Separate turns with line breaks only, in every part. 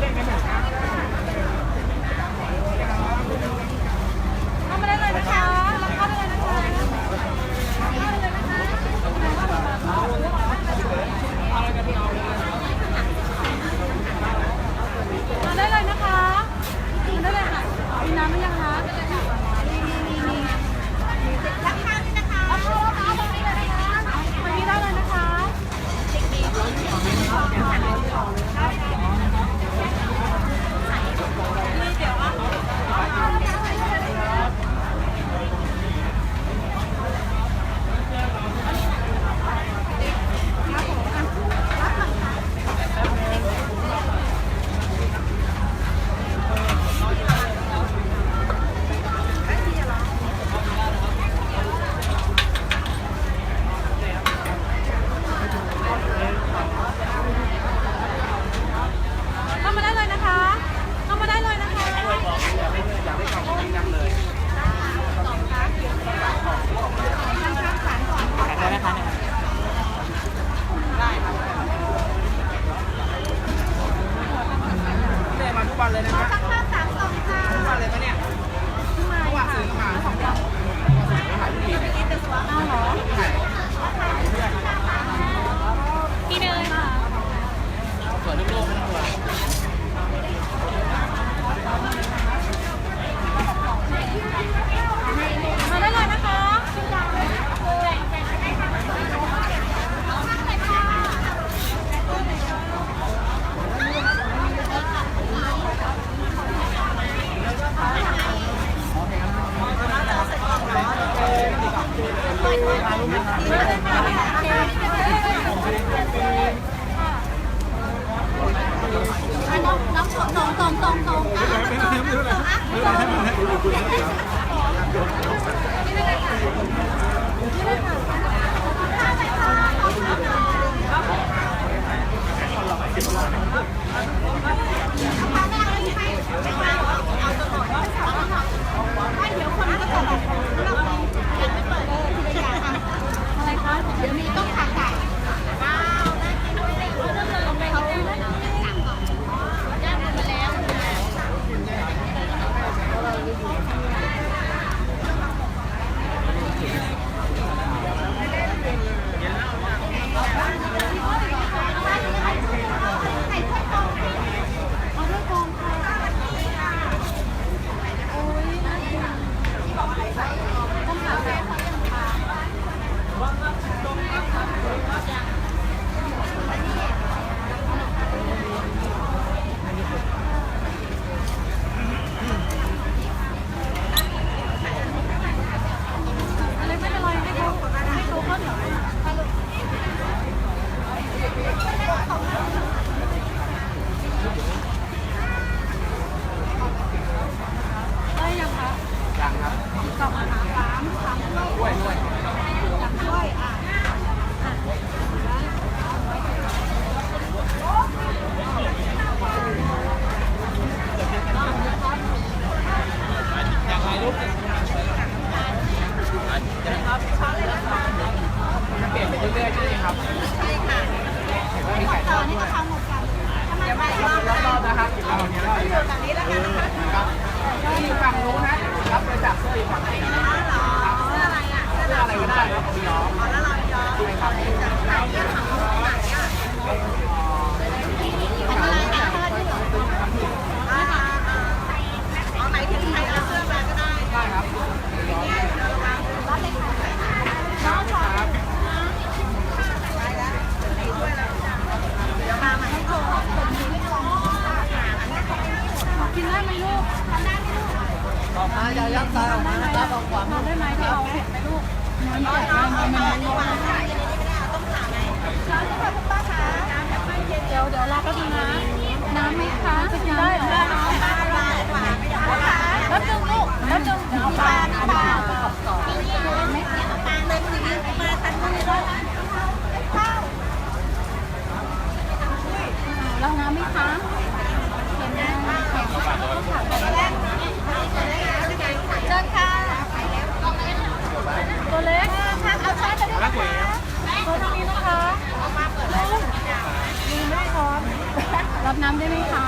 เล่นกันหนึ่งครั้ง ก่อนเลยนะฮะ น้องน้องชมตรงต
รงตร
งตรงนะ
ไม่เป็ค่ะไม่เป็
ค่ะ
เสื้ออะ
ไรอะเสื้อะ
ไรก็ได้ครับผพี่น้องใช่ครับ
น้ำไหม
คะ
เห็นน้ำค่ะเชิญค่ะตัวเล็กค่ะเอาช้อนไปด้วยนคะช้อตรงนี้นะคะลุงลุไม่ได้ช้อนรับน้ำได้ไหมคะ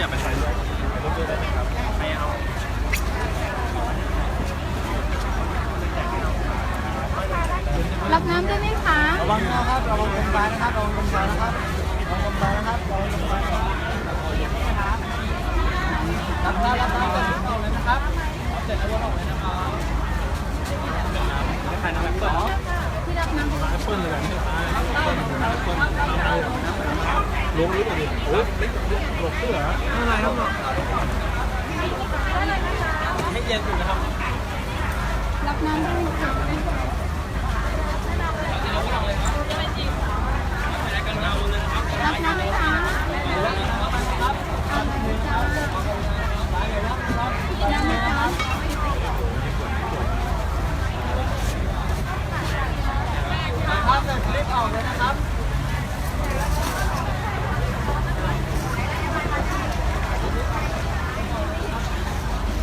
อันนี้
ขยับไปใส่ด้วยรถด้วยได้ไหมครับไม่เอา
รับน้ำได้ไหมคะ
ระวังนะครับระวังกลมปลายนะครับระวังกลมปลายนะครับระวังกลมปลายนะครับระวังกลมปลายนะครับรับน้ำรับน้ำจะเอาเลยนะครับเอาเสร็จแล้ววนออกเลยนะครับ
ใครน้ำแอปเปิ้ล
ที่รับน้ำ
แอปเปิ้ลเลยนี้แอปเปิ้ลแอปเปิ้ล ลงรู้ป่ะดิโอ้ยหลบเสื้อไม่ไรครับให้เย็นอยู่นะครับ
รับน้ำได้ไหมคะรับน้ำไหมคะเอาเลยจ้าน้ำไหมคะ
ครับเสร็จรีบออกเลยนะครับ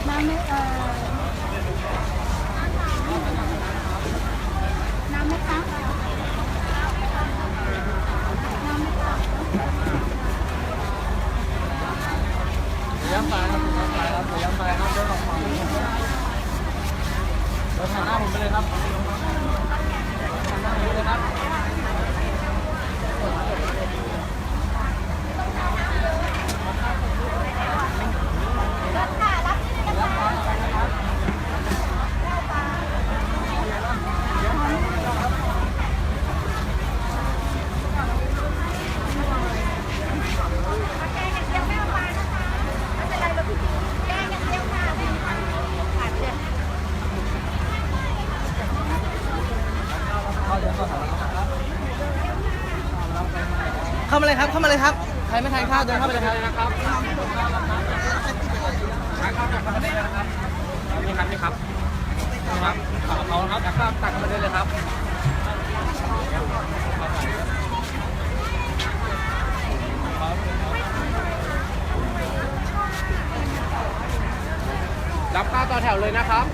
น้ำไหมเอ่อน้ำไหมคะน้ำไหมคะ
ย้ำไปครับย้ำไปครับย้ำไปครับเดินออกมาเดินผ่านหน้าผมไปเลยครับผ่านหน้าผมไปเลยครับ เข้ามาเลยครับ เข้ามาเลยครับ ใครไม่ทานข้าวเดินเข้าไปเลยครับนะครับทานข้าวตักมาได้เลยนะครับ
นี่ครับนี่ครับ
ครับเอาครับตักข้าวตักมาได้เลยครับรับข้าวต่อแถวเลยนะครับ